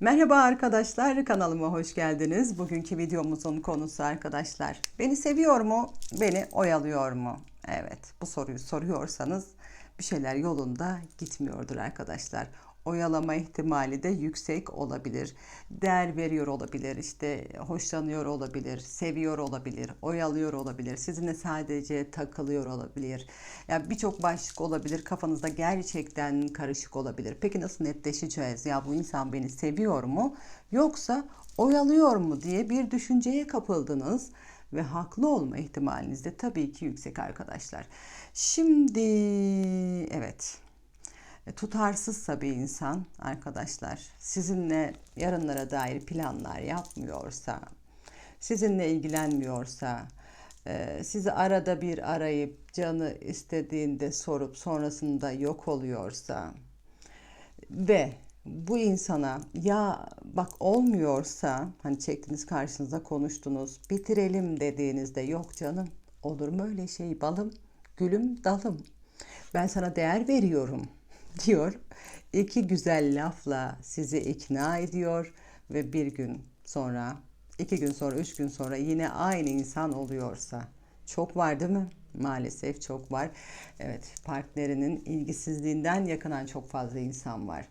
Merhaba arkadaşlar, kanalıma hoş geldiniz. Bugünkü videomuzun konusu arkadaşlar. Beni seviyor mu, beni oyalıyor mu? Evet, bu soruyu soruyorsanız bir şeyler yolunda gitmiyordur arkadaşlar. Oyalama ihtimali de yüksek olabilir. Değer veriyor olabilir, işte hoşlanıyor olabilir, seviyor olabilir, oyalıyor olabilir. Sizinle sadece takılıyor olabilir. Yani birçok başlık olabilir. Kafanızda gerçekten karışık olabilir. Peki nasıl netleşeceğiz? Ya bu insan beni seviyor mu? Yoksa oyalıyor mu diye bir düşünceye kapıldınız ve haklı olma ihtimaliniz de tabii ki yüksek arkadaşlar. Şimdi evet tutarsızsa bir insan arkadaşlar sizinle yarınlara dair planlar yapmıyorsa, sizinle ilgilenmiyorsa, e, sizi arada bir arayıp canı istediğinde sorup sonrasında yok oluyorsa ve bu insana ya bak olmuyorsa hani çektiniz karşınıza konuştunuz bitirelim dediğinizde yok canım olur mu öyle şey balım gülüm dalım ben sana değer veriyorum diyor. İki güzel lafla sizi ikna ediyor ve bir gün sonra, iki gün sonra, üç gün sonra yine aynı insan oluyorsa çok var değil mi? Maalesef çok var. Evet, partnerinin ilgisizliğinden yakınan çok fazla insan var.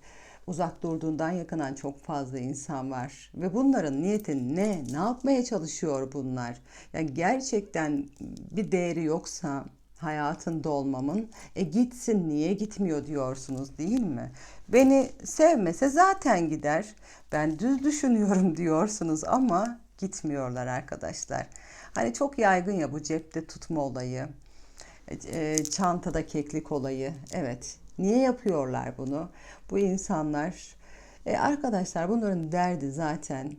Uzak durduğundan yakınan çok fazla insan var. Ve bunların niyeti ne? Ne yapmaya çalışıyor bunlar? Yani gerçekten bir değeri yoksa hayatında olmamın e gitsin niye gitmiyor diyorsunuz değil mi? Beni sevmese zaten gider. Ben düz düşünüyorum diyorsunuz ama gitmiyorlar arkadaşlar. Hani çok yaygın ya bu cepte tutma olayı. E, çantada keklik olayı. Evet. Niye yapıyorlar bunu? Bu insanlar e, arkadaşlar bunların derdi zaten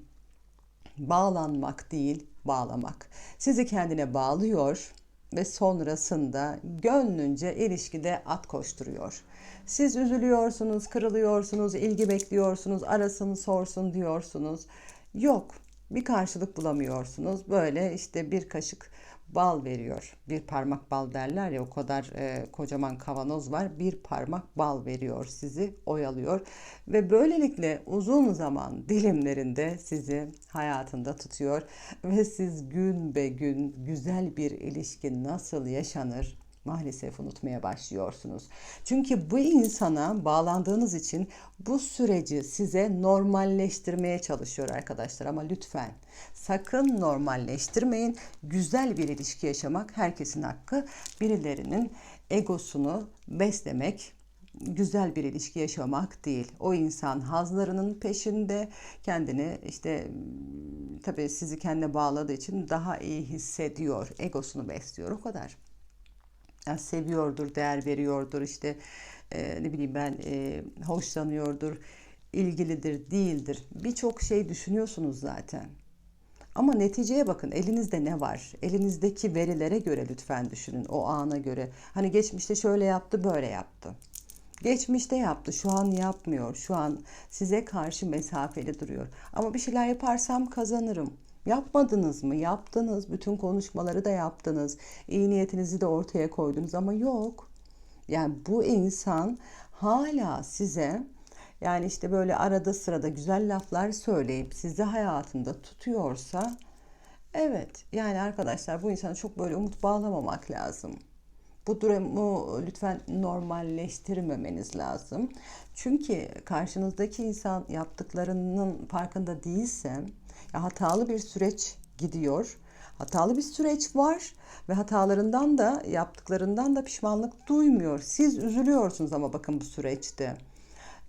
bağlanmak değil, bağlamak. Sizi kendine bağlıyor ve sonrasında gönlünce ilişkide at koşturuyor. Siz üzülüyorsunuz, kırılıyorsunuz, ilgi bekliyorsunuz, arasın sorsun diyorsunuz. Yok, bir karşılık bulamıyorsunuz. Böyle işte bir kaşık bal veriyor. Bir parmak bal derler ya o kadar e, kocaman kavanoz var. Bir parmak bal veriyor sizi oyalıyor ve böylelikle uzun zaman dilimlerinde sizi hayatında tutuyor ve siz gün be gün güzel bir ilişki nasıl yaşanır maalesef unutmaya başlıyorsunuz. Çünkü bu insana bağlandığınız için bu süreci size normalleştirmeye çalışıyor arkadaşlar ama lütfen sakın normalleştirmeyin. Güzel bir ilişki yaşamak herkesin hakkı. Birilerinin egosunu beslemek güzel bir ilişki yaşamak değil. O insan hazlarının peşinde kendini işte tabii sizi kendine bağladığı için daha iyi hissediyor. Egosunu besliyor o kadar yani seviyordur, değer veriyordur, işte e, ne bileyim ben e, hoşlanıyordur, ilgilidir, değildir. Birçok şey düşünüyorsunuz zaten. Ama neticeye bakın elinizde ne var? Elinizdeki verilere göre lütfen düşünün o ana göre. Hani geçmişte şöyle yaptı böyle yaptı. Geçmişte yaptı şu an yapmıyor. Şu an size karşı mesafeli duruyor. Ama bir şeyler yaparsam kazanırım. Yapmadınız mı? Yaptınız. Bütün konuşmaları da yaptınız. İyi niyetinizi de ortaya koydunuz ama yok. Yani bu insan hala size yani işte böyle arada sırada güzel laflar söyleyip sizi hayatında tutuyorsa evet yani arkadaşlar bu insana çok böyle umut bağlamamak lazım. Bu durumu lütfen normalleştirmemeniz lazım. Çünkü karşınızdaki insan yaptıklarının farkında değilse ya hatalı bir süreç gidiyor. Hatalı bir süreç var ve hatalarından da yaptıklarından da pişmanlık duymuyor. Siz üzülüyorsunuz ama bakın bu süreçte.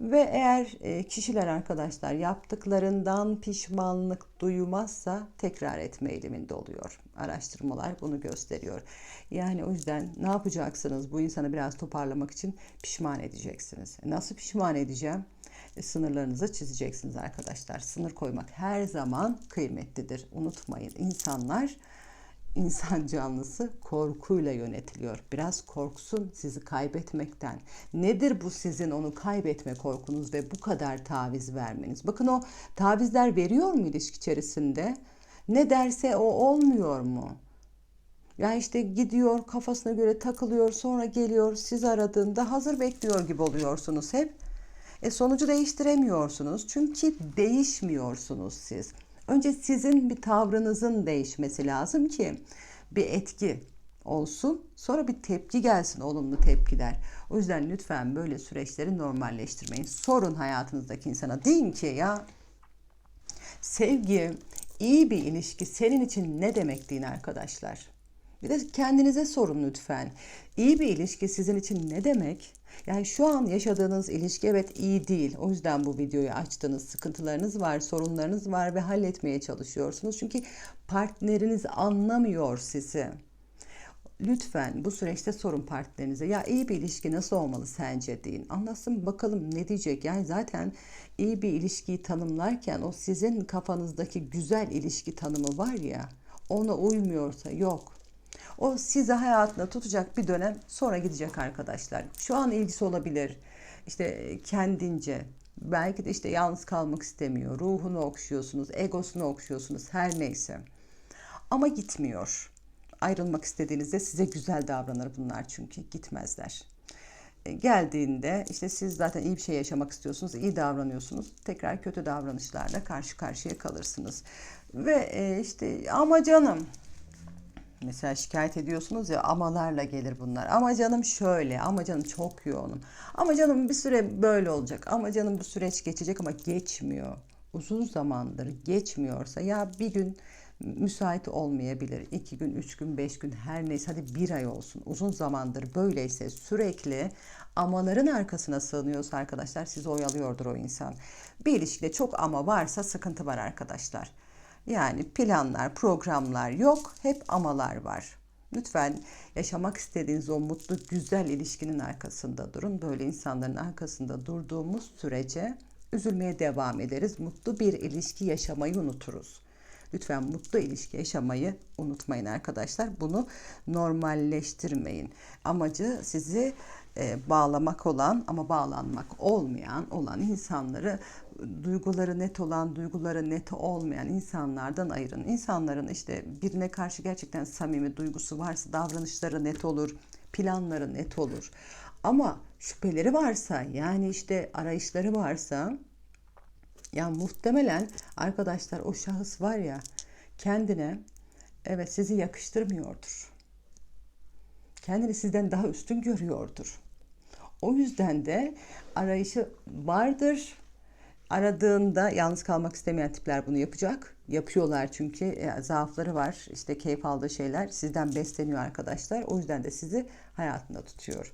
Ve eğer e, kişiler arkadaşlar yaptıklarından pişmanlık duymazsa tekrar etme eğiliminde oluyor. Araştırmalar bunu gösteriyor. Yani o yüzden ne yapacaksınız? Bu insanı biraz toparlamak için pişman edeceksiniz. E, nasıl pişman edeceğim? E, sınırlarınızı çizeceksiniz arkadaşlar. Sınır koymak her zaman kıymetlidir. Unutmayın insanlar insan canlısı korkuyla yönetiliyor. Biraz korksun sizi kaybetmekten. Nedir bu sizin onu kaybetme korkunuz ve bu kadar taviz vermeniz? Bakın o tavizler veriyor mu ilişki içerisinde? Ne derse o olmuyor mu? Ya işte gidiyor kafasına göre takılıyor sonra geliyor siz aradığında hazır bekliyor gibi oluyorsunuz hep. E sonucu değiştiremiyorsunuz çünkü değişmiyorsunuz siz. Önce sizin bir tavrınızın değişmesi lazım ki bir etki olsun. Sonra bir tepki gelsin, olumlu tepkiler. O yüzden lütfen böyle süreçleri normalleştirmeyin. Sorun hayatınızdaki insana. Deyin ki ya sevgi, iyi bir ilişki senin için ne demek deyin arkadaşlar. Bir de kendinize sorun lütfen. İyi bir ilişki sizin için ne demek? Yani şu an yaşadığınız ilişki evet iyi değil. O yüzden bu videoyu açtınız. Sıkıntılarınız var, sorunlarınız var ve halletmeye çalışıyorsunuz. Çünkü partneriniz anlamıyor sizi. Lütfen bu süreçte sorun partnerinize. Ya iyi bir ilişki nasıl olmalı sence deyin. Anlasın bakalım ne diyecek. Yani zaten iyi bir ilişkiyi tanımlarken o sizin kafanızdaki güzel ilişki tanımı var ya ona uymuyorsa yok. O sizi hayatında tutacak bir dönem sonra gidecek arkadaşlar. Şu an ilgisi olabilir. İşte kendince belki de işte yalnız kalmak istemiyor. Ruhunu okşuyorsunuz, egosunu okşuyorsunuz her neyse. Ama gitmiyor. Ayrılmak istediğinizde size güzel davranır bunlar çünkü gitmezler. E, geldiğinde işte siz zaten iyi bir şey yaşamak istiyorsunuz, iyi davranıyorsunuz. Tekrar kötü davranışlarla karşı karşıya kalırsınız. Ve e, işte ama canım Mesela şikayet ediyorsunuz ya amalarla gelir bunlar. Ama canım şöyle, ama canım çok yoğunum. Ama canım bir süre böyle olacak. Ama canım bu süreç geçecek ama geçmiyor. Uzun zamandır geçmiyorsa ya bir gün müsait olmayabilir. iki gün, üç gün, beş gün her neyse hadi bir ay olsun. Uzun zamandır böyleyse sürekli amaların arkasına sığınıyorsa arkadaşlar sizi oyalıyordur o insan. Bir ilişkide çok ama varsa sıkıntı var arkadaşlar. Yani planlar, programlar yok, hep amalar var. Lütfen yaşamak istediğiniz o mutlu, güzel ilişkinin arkasında durun. Böyle insanların arkasında durduğumuz sürece üzülmeye devam ederiz. Mutlu bir ilişki yaşamayı unuturuz. Lütfen mutlu ilişki yaşamayı unutmayın arkadaşlar. Bunu normalleştirmeyin. Amacı sizi e, bağlamak olan ama bağlanmak olmayan olan insanları duyguları net olan, duyguları net olmayan insanlardan ayırın. İnsanların işte birine karşı gerçekten samimi duygusu varsa davranışları net olur, planları net olur. Ama şüpheleri varsa yani işte arayışları varsa ya muhtemelen arkadaşlar o şahıs var ya kendine evet sizi yakıştırmıyordur. Kendini sizden daha üstün görüyordur. O yüzden de arayışı vardır. Aradığında yalnız kalmak istemeyen tipler bunu yapacak. Yapıyorlar çünkü e, zaafları var. İşte keyif aldığı şeyler sizden besleniyor arkadaşlar. O yüzden de sizi hayatında tutuyor.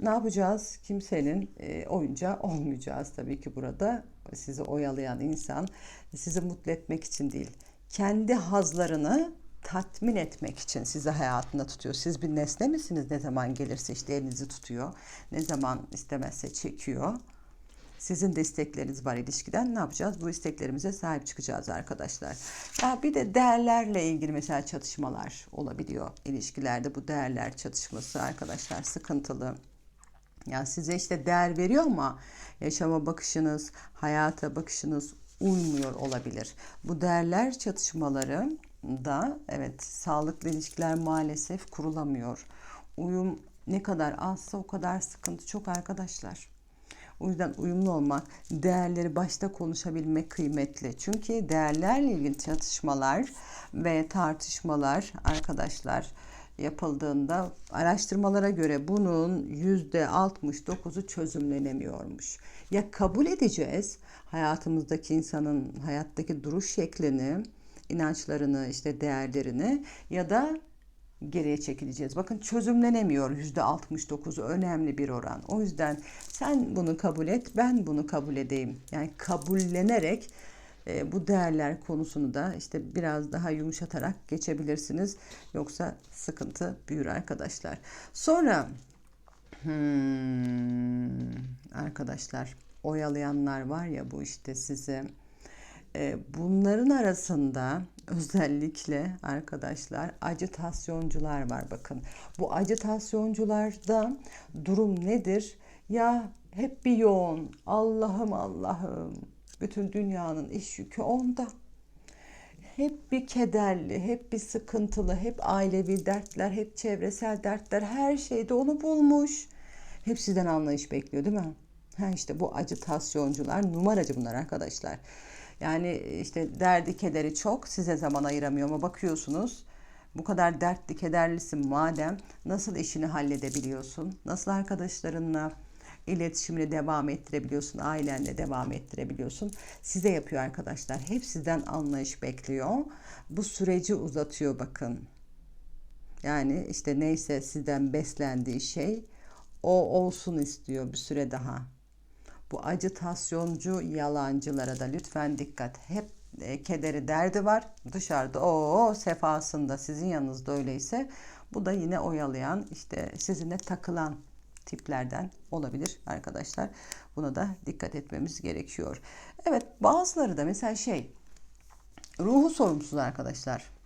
Ne yapacağız? Kimsenin e, oyuncağı olmayacağız tabii ki burada. Sizi oyalayan insan sizi mutlu etmek için değil. Kendi hazlarını tatmin etmek için sizi hayatında tutuyor. Siz bir nesne misiniz? Ne zaman gelirse işte elinizi tutuyor. Ne zaman istemezse çekiyor. Sizin de istekleriniz var ilişkiden. Ne yapacağız? Bu isteklerimize sahip çıkacağız arkadaşlar. Ya bir de değerlerle ilgili mesela çatışmalar olabiliyor ilişkilerde. Bu değerler çatışması arkadaşlar sıkıntılı. Yani size işte değer veriyor ama yaşama bakışınız, hayata bakışınız uymuyor olabilir. Bu değerler çatışmaları da evet sağlıklı ilişkiler maalesef kurulamıyor. Uyum ne kadar azsa o kadar sıkıntı çok arkadaşlar. O yüzden uyumlu olmak, değerleri başta konuşabilmek kıymetli. Çünkü değerlerle ilgili çatışmalar ve tartışmalar arkadaşlar yapıldığında araştırmalara göre bunun yüzde 69'u çözümlenemiyormuş. Ya kabul edeceğiz hayatımızdaki insanın hayattaki duruş şeklini, inançlarını, işte değerlerini ya da geriye çekileceğiz. Bakın çözümlenemiyor yüzde 69 önemli bir oran. O yüzden sen bunu kabul et, ben bunu kabul edeyim. Yani kabullenerek e, bu değerler konusunu da işte biraz daha yumuşatarak geçebilirsiniz. Yoksa sıkıntı büyür arkadaşlar. Sonra hmm, arkadaşlar oyalayanlar var ya bu işte size bunların arasında özellikle arkadaşlar acitasyoncular var bakın. Bu acitasyoncularda durum nedir? Ya hep bir yoğun Allah'ım Allah'ım bütün dünyanın iş yükü onda. Hep bir kederli, hep bir sıkıntılı, hep ailevi dertler, hep çevresel dertler, her şeyde onu bulmuş. Hep sizden anlayış bekliyor değil mi? Ha işte bu acitasyoncular numaracı bunlar arkadaşlar. Yani işte derdi kederi çok size zaman ayıramıyor ama bakıyorsunuz bu kadar dertli kederlisin madem nasıl işini halledebiliyorsun? Nasıl arkadaşlarınla iletişimini devam ettirebiliyorsun, ailenle devam ettirebiliyorsun. Size yapıyor arkadaşlar. Hep sizden anlayış bekliyor. Bu süreci uzatıyor bakın. Yani işte neyse sizden beslendiği şey o olsun istiyor bir süre daha. Bu acıtasyoncu yalancılara da lütfen dikkat. Hep e, kederi derdi var. Dışarıda o sefasında sizin yanınızda öyleyse bu da yine oyalayan işte sizinle takılan tiplerden olabilir arkadaşlar. Buna da dikkat etmemiz gerekiyor. Evet bazıları da mesela şey ruhu sorumsuz arkadaşlar.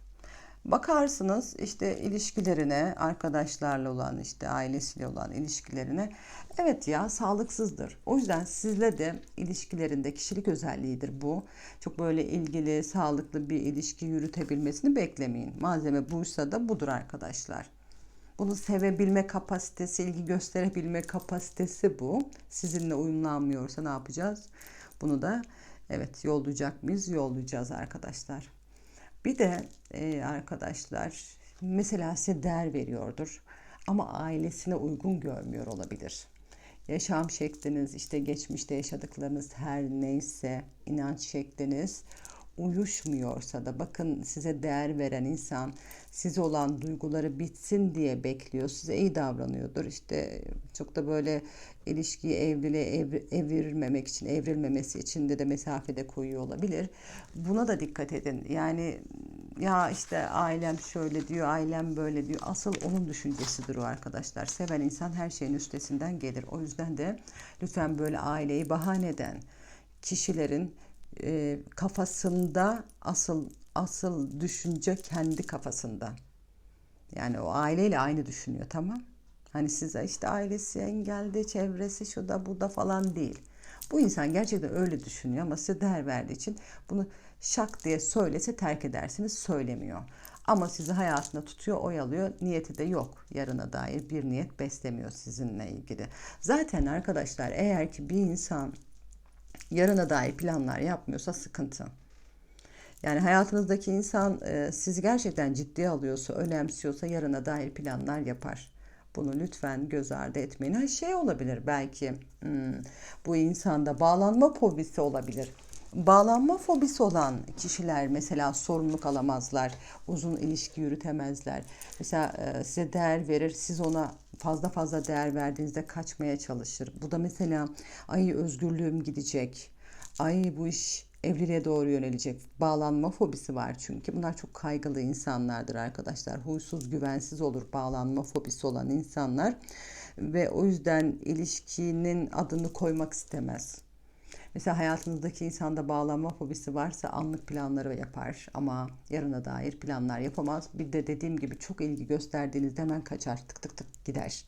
Bakarsınız işte ilişkilerine, arkadaşlarla olan, işte ailesiyle olan ilişkilerine. Evet ya sağlıksızdır. O yüzden sizle de ilişkilerinde kişilik özelliğidir bu. Çok böyle ilgili, sağlıklı bir ilişki yürütebilmesini beklemeyin. Malzeme buysa da budur arkadaşlar. Bunu sevebilme kapasitesi, ilgi gösterebilme kapasitesi bu. Sizinle uyumlanmıyorsa ne yapacağız? Bunu da evet yollayacak mıyız? Yollayacağız arkadaşlar. Bir de e, arkadaşlar mesela size değer veriyordur ama ailesine uygun görmüyor olabilir. Yaşam şekliniz, işte geçmişte yaşadıklarınız her neyse, inanç şekliniz uyuşmuyorsa da bakın size değer veren insan size olan duyguları bitsin diye bekliyor. Size iyi davranıyordur. İşte çok da böyle ilişkiyi evliliğe ev, evirmemek için, evrilmemesi için de de mesafede koyuyor olabilir. Buna da dikkat edin. Yani ya işte ailem şöyle diyor, ailem böyle diyor. Asıl onun düşüncesidir o arkadaşlar. Seven insan her şeyin üstesinden gelir. O yüzden de lütfen böyle aileyi bahane eden kişilerin e, kafasında asıl asıl düşünce kendi kafasında. Yani o aileyle aynı düşünüyor tamam. Hani size işte ailesi engelde, çevresi şu da bu da falan değil. Bu insan gerçekten öyle düşünüyor ama size değer verdiği için bunu şak diye söylese terk edersiniz söylemiyor. Ama sizi hayatında tutuyor, oyalıyor. Niyeti de yok. Yarına dair bir niyet beslemiyor sizinle ilgili. Zaten arkadaşlar eğer ki bir insan yarına dair planlar yapmıyorsa sıkıntı. Yani hayatınızdaki insan e, sizi gerçekten ciddiye alıyorsa, önemsiyorsa yarına dair planlar yapar. Bunu lütfen göz ardı etmeyin. Ha, şey olabilir belki hmm, bu insanda bağlanma fobisi olabilir. Bağlanma fobisi olan kişiler mesela sorumluluk alamazlar, uzun ilişki yürütemezler. Mesela e, size değer verir, siz ona fazla fazla değer verdiğinizde kaçmaya çalışır. Bu da mesela ay özgürlüğüm gidecek, ay bu iş evliliğe doğru yönelecek. Bağlanma fobisi var çünkü. Bunlar çok kaygılı insanlardır arkadaşlar. Huysuz, güvensiz olur bağlanma fobisi olan insanlar. Ve o yüzden ilişkinin adını koymak istemez. Mesela hayatınızdaki insanda bağlanma fobisi varsa anlık planları yapar ama yarına dair planlar yapamaz. Bir de dediğim gibi çok ilgi gösterdiğinizde hemen kaçar tık tık tık gider.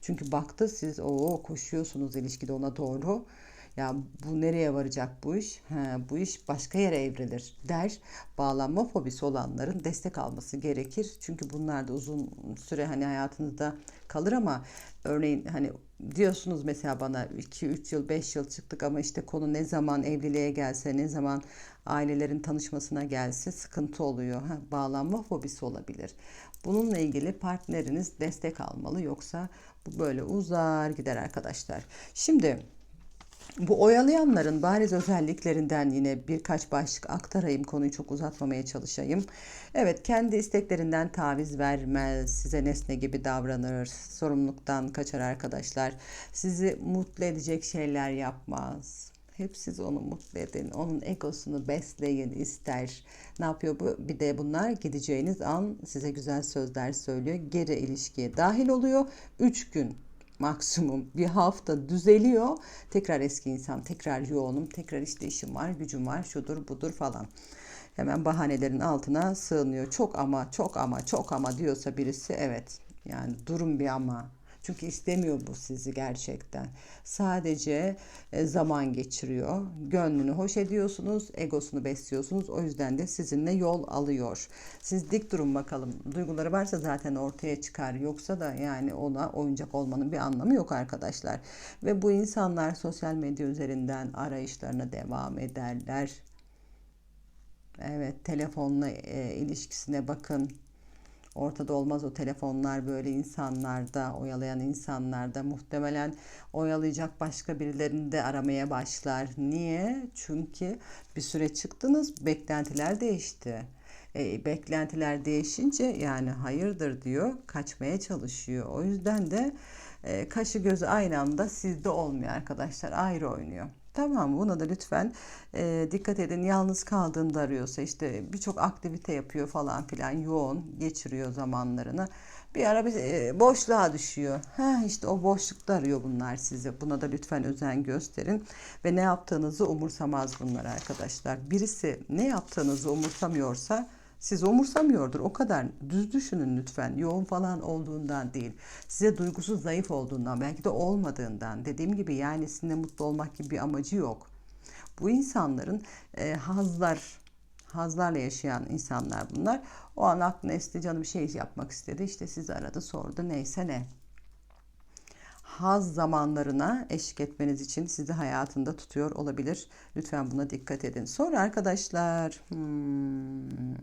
Çünkü baktı siz o koşuyorsunuz ilişkide ona doğru ya bu nereye varacak bu iş? He, bu iş başka yere evrilir der. Bağlanma fobisi olanların destek alması gerekir. Çünkü bunlar da uzun süre hani hayatınızda kalır ama örneğin hani diyorsunuz mesela bana 2-3 yıl 5 yıl çıktık ama işte konu ne zaman evliliğe gelse ne zaman ailelerin tanışmasına gelse sıkıntı oluyor. Ha, bağlanma fobisi olabilir. Bununla ilgili partneriniz destek almalı yoksa bu böyle uzar gider arkadaşlar. Şimdi bu oyalayanların bariz özelliklerinden yine birkaç başlık aktarayım. Konuyu çok uzatmamaya çalışayım. Evet kendi isteklerinden taviz vermez. Size nesne gibi davranır. Sorumluluktan kaçar arkadaşlar. Sizi mutlu edecek şeyler yapmaz. Hep siz onu mutlu edin. Onun egosunu besleyin ister. Ne yapıyor bu? Bir de bunlar gideceğiniz an size güzel sözler söylüyor. Geri ilişkiye dahil oluyor. Üç gün maksimum bir hafta düzeliyor. Tekrar eski insan, tekrar yoğunum, tekrar işte işim var, gücüm var, şudur budur falan. Hemen bahanelerin altına sığınıyor. Çok ama, çok ama, çok ama diyorsa birisi evet. Yani durum bir ama. Çünkü istemiyor bu sizi gerçekten. Sadece e, zaman geçiriyor. Gönlünü hoş ediyorsunuz, egosunu besliyorsunuz. O yüzden de sizinle yol alıyor. Siz dik durun bakalım. Duyguları varsa zaten ortaya çıkar. Yoksa da yani ona oyuncak olmanın bir anlamı yok arkadaşlar. Ve bu insanlar sosyal medya üzerinden arayışlarına devam ederler. Evet, telefonla e, ilişkisine bakın. Ortada olmaz o telefonlar böyle insanlarda, oyalayan insanlarda muhtemelen oyalayacak başka birilerini de aramaya başlar. Niye? Çünkü bir süre çıktınız, beklentiler değişti. E, beklentiler değişince yani hayırdır diyor, kaçmaya çalışıyor. O yüzden de e, kaşı gözü aynı anda sizde olmuyor arkadaşlar, ayrı oynuyor. Tamam buna da lütfen e, dikkat edin. Yalnız kaldığında arıyorsa işte birçok aktivite yapıyor falan filan yoğun geçiriyor zamanlarını. Bir ara bir e, boşluğa düşüyor. Ha işte o boşlukta arıyor bunlar sizi. Buna da lütfen özen gösterin ve ne yaptığınızı umursamaz bunlar arkadaşlar. Birisi ne yaptığınızı umursamıyorsa siz umursamıyordur. O kadar düz düşünün lütfen. Yoğun falan olduğundan değil. Size duygusu zayıf olduğundan, belki de olmadığından. Dediğim gibi yani sizinle mutlu olmak gibi bir amacı yok. Bu insanların e, hazlar, hazlarla yaşayan insanlar bunlar. O an aklına esti canı bir şey yapmak istedi. İşte sizi aradı sordu neyse ne. Haz zamanlarına eşlik etmeniz için sizi hayatında tutuyor olabilir. Lütfen buna dikkat edin. Sonra arkadaşlar hmm,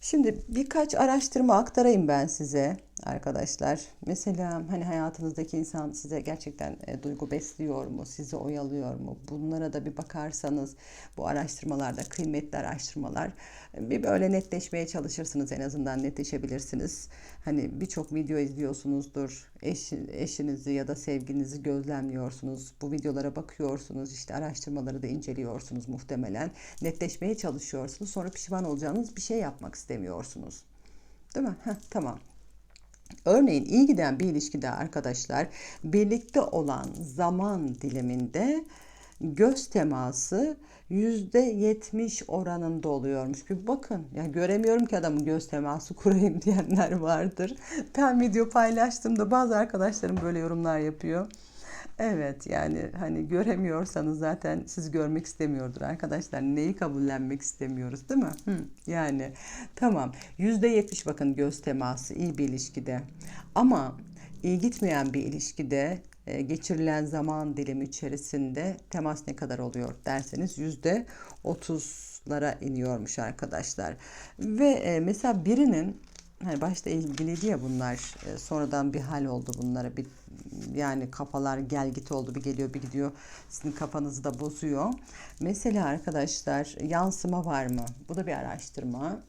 Şimdi birkaç araştırma aktarayım ben size arkadaşlar. Mesela hani hayatınızdaki insan size gerçekten e, duygu besliyor mu, sizi oyalıyor mu? Bunlara da bir bakarsanız bu araştırmalarda kıymetli araştırmalar bir böyle netleşmeye çalışırsınız en azından netleşebilirsiniz. Hani birçok video izliyorsunuzdur. Eş, eşinizi ya da sevginizi gözlemliyorsunuz. Bu videolara bakıyorsunuz. işte araştırmaları da inceliyorsunuz muhtemelen. Netleşmeye çalışıyorsunuz. Sonra pişman olacağınız bir şey yapmak istemiyorsunuz. Değil mi? Heh, tamam. Örneğin iyi giden bir ilişkide arkadaşlar birlikte olan zaman diliminde göz teması %70 oranında oluyormuş. Bir bakın ya göremiyorum ki adamın göz teması kurayım diyenler vardır. Ben video paylaştığımda bazı arkadaşlarım böyle yorumlar yapıyor. Evet yani hani göremiyorsanız zaten siz görmek istemiyordur arkadaşlar. Neyi kabullenmek istemiyoruz değil mi? Hı, yani tamam %70 bakın göz teması iyi bir ilişkide. Ama iyi gitmeyen bir ilişkide e, geçirilen zaman dilimi içerisinde temas ne kadar oluyor derseniz yüzde otuzlara iniyormuş arkadaşlar. Ve e, mesela birinin hani başta ilgiliydi ya bunlar e, sonradan bir hal oldu bunlara bir yani kafalar gel git oldu bir geliyor bir gidiyor sizin kafanızı da bozuyor. Mesela arkadaşlar yansıma var mı? Bu da bir araştırma.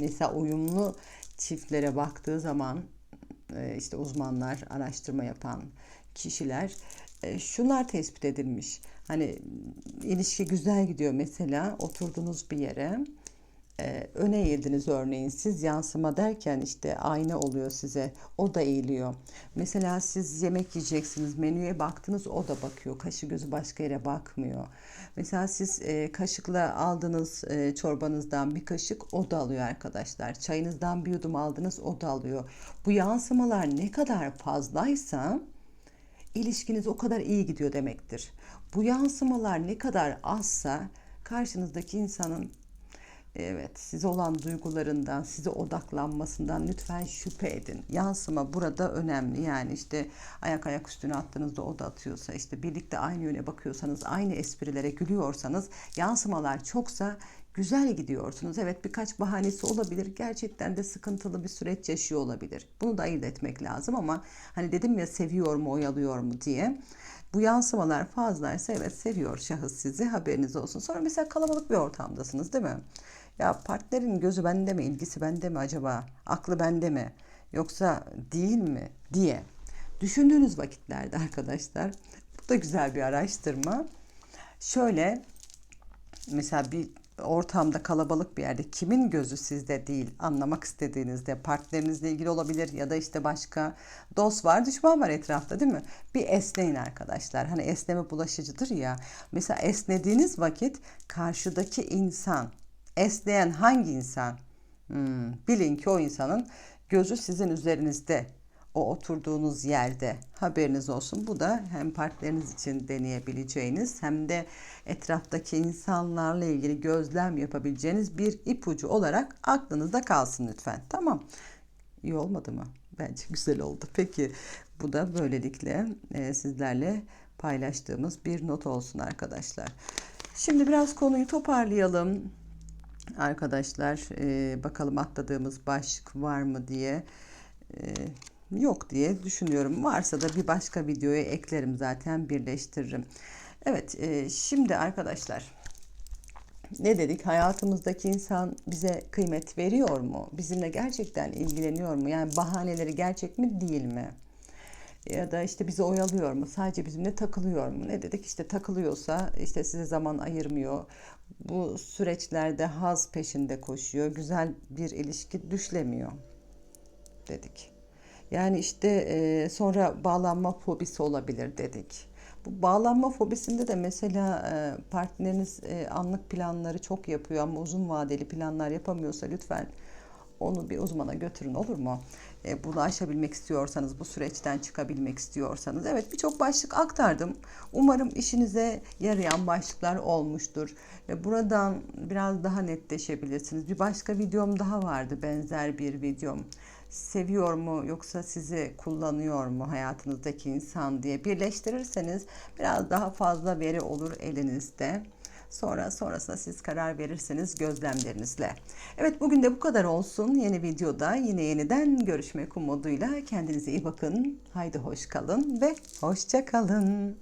Mesela uyumlu çiftlere baktığı zaman işte uzmanlar araştırma yapan kişiler e, şunlar tespit edilmiş. Hani ilişki güzel gidiyor mesela oturdunuz bir yere e, öne eğildiniz örneğin siz yansıma derken işte ayna oluyor size o da eğiliyor. Mesela siz yemek yiyeceksiniz menüye baktınız o da bakıyor kaşı gözü başka yere bakmıyor. Mesela siz e, kaşıkla aldığınız e, çorbanızdan bir kaşık o da alıyor arkadaşlar. Çayınızdan bir yudum aldınız o da alıyor. Bu yansımalar ne kadar fazlaysa ilişkiniz o kadar iyi gidiyor demektir. Bu yansımalar ne kadar azsa karşınızdaki insanın Evet, size olan duygularından, size odaklanmasından lütfen şüphe edin. Yansıma burada önemli. Yani işte ayak ayak üstüne attığınızda o da atıyorsa, işte birlikte aynı yöne bakıyorsanız, aynı esprilere gülüyorsanız, yansımalar çoksa güzel gidiyorsunuz. Evet birkaç bahanesi olabilir. Gerçekten de sıkıntılı bir süreç yaşıyor olabilir. Bunu da ayırt etmek lazım ama hani dedim ya seviyor mu, oyalıyor mu diye. Bu yansımalar fazlaysa evet seviyor şahıs sizi haberiniz olsun. Sonra mesela kalabalık bir ortamdasınız değil mi? Ya partnerin gözü bende mi, ilgisi bende mi acaba? Aklı bende mi? Yoksa değil mi diye düşündüğünüz vakitlerde arkadaşlar bu da güzel bir araştırma. Şöyle mesela bir ortamda kalabalık bir yerde kimin gözü sizde değil anlamak istediğinizde partnerinizle ilgili olabilir ya da işte başka dost var düşman var etrafta değil mi? Bir esneyin arkadaşlar. Hani esneme bulaşıcıdır ya. Mesela esnediğiniz vakit karşıdaki insan esneyen hangi insan? Hmm, bilin ki o insanın gözü sizin üzerinizde. o oturduğunuz yerde haberiniz olsun. Bu da hem partneriniz için deneyebileceğiniz hem de etraftaki insanlarla ilgili gözlem yapabileceğiniz bir ipucu olarak aklınızda kalsın lütfen. Tamam. İyi olmadı mı? Bence güzel oldu. Peki bu da böylelikle e, sizlerle paylaştığımız bir not olsun arkadaşlar. Şimdi biraz konuyu toparlayalım. Arkadaşlar e, bakalım atladığımız başlık var mı diye e, yok diye düşünüyorum. Varsa da bir başka videoya eklerim zaten birleştiririm. Evet e, şimdi arkadaşlar ne dedik? Hayatımızdaki insan bize kıymet veriyor mu? Bizimle gerçekten ilgileniyor mu? Yani bahaneleri gerçek mi değil mi? Ya da işte bizi oyalıyor mu? Sadece bizimle takılıyor mu? Ne dedik? İşte takılıyorsa işte size zaman ayırmıyor. Bu süreçlerde haz peşinde koşuyor. Güzel bir ilişki düşlemiyor dedik. Yani işte e, sonra bağlanma fobisi olabilir dedik. Bu bağlanma fobisinde de mesela e, partneriniz e, anlık planları çok yapıyor ama uzun vadeli planlar yapamıyorsa lütfen onu bir uzmana götürün olur mu? E, bunu aşabilmek istiyorsanız, bu süreçten çıkabilmek istiyorsanız. Evet birçok başlık aktardım. Umarım işinize yarayan başlıklar olmuştur. Ve buradan biraz daha netleşebilirsiniz. Bir başka videom daha vardı benzer bir videom. Seviyor mu yoksa sizi kullanıyor mu hayatınızdaki insan diye birleştirirseniz biraz daha fazla veri olur elinizde. Sonra sonrasında siz karar verirsiniz gözlemlerinizle. Evet bugün de bu kadar olsun. Yeni videoda yine yeniden görüşmek umuduyla kendinize iyi bakın. Haydi hoş kalın ve hoşça kalın.